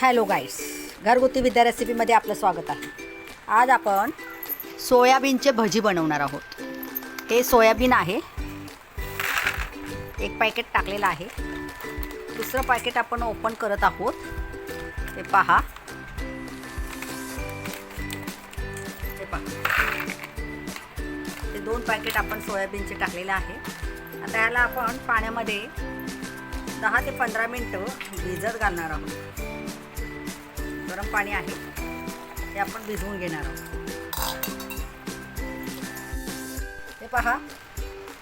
Hello guides घरगुती विद्या रेसिपीमध्ये आपलं स्वागत आहे. आज आपण सोयाबीनचे भजी बनवणार आहोत. हे सोयाबीन आहे. एक पॅकेट टाकलेलं आहे. दुसरं पॅकेट आपण ओपन करत आहोत. ते पहा. ते पहा. ते दोन पॅकेट आपण सोयाबीनचे टाकलेलं आहे. आता ह्याला आपण पाण्यामध्ये दहा ते पंधरा मिनटं भिजत घालणार आहोत. गरम पाणी आहे ते आपण भिजवून घेणार आहोत. हे पहा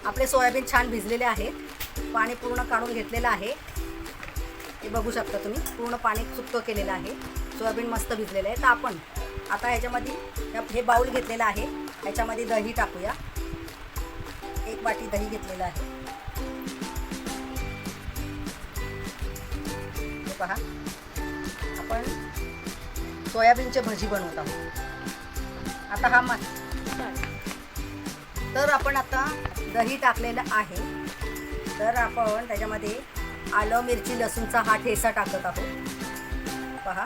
आपले सोयाबीन छान भिजलेले आहेत पाणी पूर्ण काढून घेतलेलं आहे. हे बघू शकता तुम्ही पूर्ण पाणी सुक्क केलेलं आहे. सोयाबीन मस्त भिजलेलं आहे. तर आपण आता ह्याच्यामध्ये हे बाऊल घेतलेलं आहे. ह्याच्यामध्ये दही टाकूया. एक वाटी दही घेतलेलं आहे. हे पहा आपण सोयाबीनचे भजी बनवत आहोत. आता हा मा तर आपण आता दही टाकलेलं आहे. तर आपण त्याच्यामध्ये आलं मिरची लसूणचा हा ठेसा टाकत आहोत. पहा.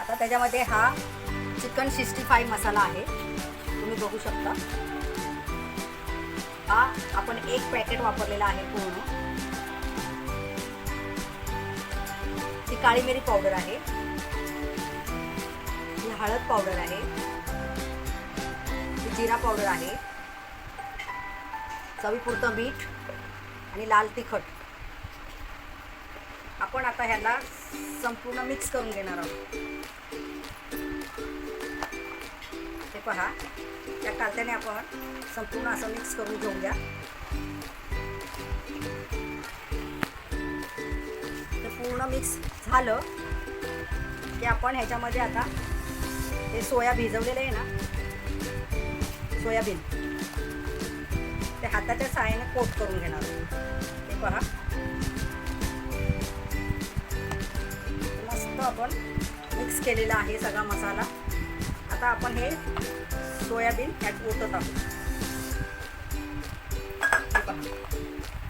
आता त्याच्यामध्ये हा चिकन सिक्स्टी फाय मसाला आहे. तुम्ही बघू शकता. हा आपण एक पॅकेट वापरलेला आहे पूर्ण. ही काळी मिरी पावडर आहे. हळद पावडर आहे. जिरा पावडर आहे. चवीपुरतं मीठ आणि लाल तिखट. आपण आता ह्याला संपूर्ण मिक्स करून घेणार आहोत. हे पहा त्या कालत्याने आपण संपूर्ण असं मिक्स करून घेऊया ते पूर्ण मिक्स झालं की आपण ह्याच्यामध्ये आता हे सोया भिजवलेलं आहे ना सोयाबीन. ते हाताच्या सहाय्याने कोट करून घेणार ते पहा. मस्त आपण मिक्स केलेला आहे सगळा मसाला. आता आपण हे सोयाबीन ह्यात ओतत आहोत.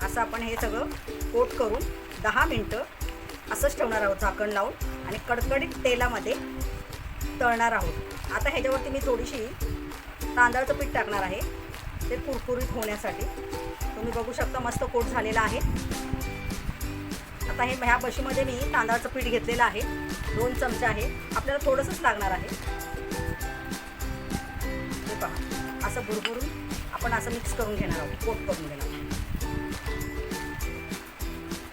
असं आपण हे सगळं कोट करून दहा मिनटं असंच ठेवणार आहोत झाकण लावून आणि कडकडीत तेलामध्ये तळणार आहोत. आता ह्याच्यावरती मी थोडीशी तांदळाचं पीठ टाकणार आहे. ते कुरकुरीत होण्यासाठी. तुम्ही बघू शकता मस्त कोट झालेला आहे. आता हे ह्या बशीमध्ये मी तांदळाचं पीठ घेतलेलं आहे. दोन चमचे आहे. आपल्याला थोडंसंच लागणार आहे. हे पहा. असं भुरभुरून आपण असं मिक्स करून घेणार आहोत. कोट करून घेणार आहोत.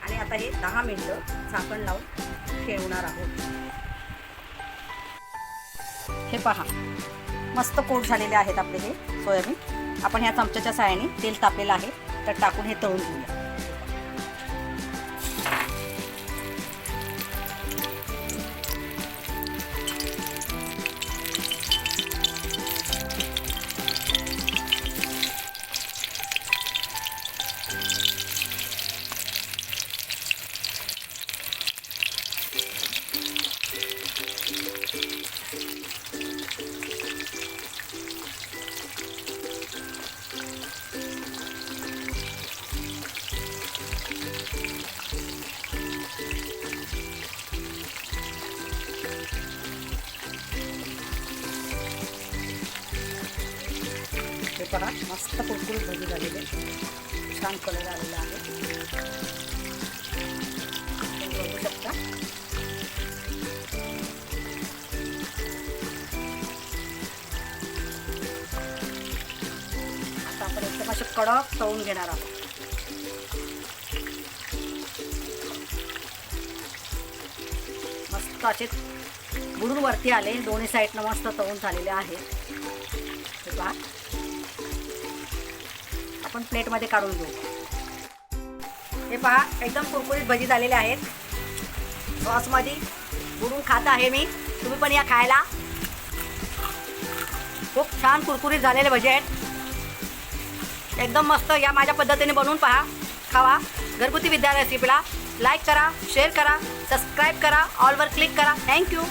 आणि आता हे दहा मिनटं झाकण लावून ठेवणार आहोत. हे पहा. मस्त कोट झालेले आहेत आपले हे सोयाबीन. आपण ह्या चमच्याच्या साह्याने तेल तापलेलं आहे. तर टाकून हे तळून घेऊया. पहा मस्त कुरकुरीत भजी झालेले छान कलर आलेला आहे. बघू शकता. आता आपण एकदम असे कडक तळून घेणार आहोत. मस्त असे बुडून वरती आले. दोन्ही साईडनं मस्त तळून झालेले आहेत हे पहा. आपण प्लेटमध्ये काढून घेऊ. हे पहा एकदम कुरकुरीत भजी झालेले आहेत. सॉसमध्ये बुडून खात आहे मी. तुम्ही पण या खायला. खूप छान कुरकुरीत झालेले भजी आहेत. एकदम मस्त या माझ्या पद्धतीने बनवून पहा खावा. घरगुती विद्या रेसिपीला लाईक करा शेअर करा सबस्क्राईब करा ऑलवर क्लिक करा. थँक्यू